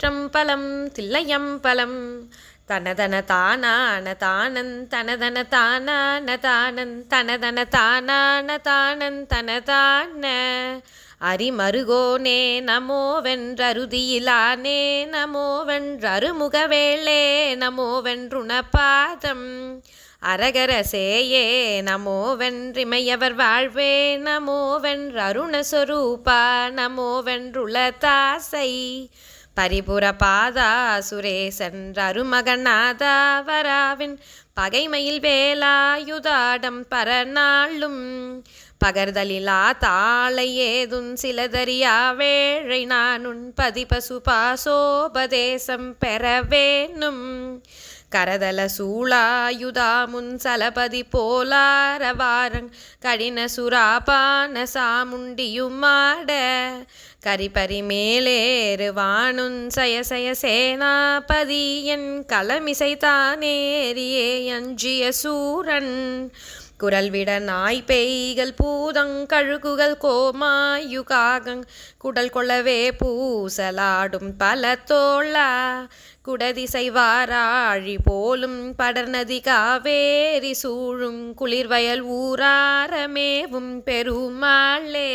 திருச்சிற்றம்பலம் தில்லையம்பலம் தனதன தானான தானன் தனதன தானான தானன் தனதன தானான தானன் தனதான அரிமருகோனே நமோவென்றருதியிலானே நமோவென்றருமுகவேளே நமோவென்றுணபாதம் அரகரசேயே நமோவென்றிமையவர் வாழ்வே நமோவென்றருணஸ்வரூபா நமோவென்றுளதாசை பரிபுர பாதா சுரேசன் அருமகநாதா வராவின் பகைமையில் வேலாயுதாடம் பரநாளும். பகர்தலிலா தாளை ஏதும் சிலதறியா வேழை நானுன் பதிபசு பாசோபதேசம் பெறவேனும். கரதல சூளாயுதாமுன் சலபதி போலாரவாரங் கடின சுராபான சாமுண்டியுமாட. கரிபரி மேலேறு சய சயசய சேனாபதியன் களமிசை தானேரியே அஞ்சிய சூரன். குரல் விட நாய் பேய்கள் பூதங்கழுகுகள் கோமாயுகாகங் குடல் கொள்ளவே பூசலாடும் பல தோளா. குடதிசை வாராழி போலும் படர்நதி காவேரி சூழும் குளிர்வயல் ஊராரமேவும் பெருமாளே.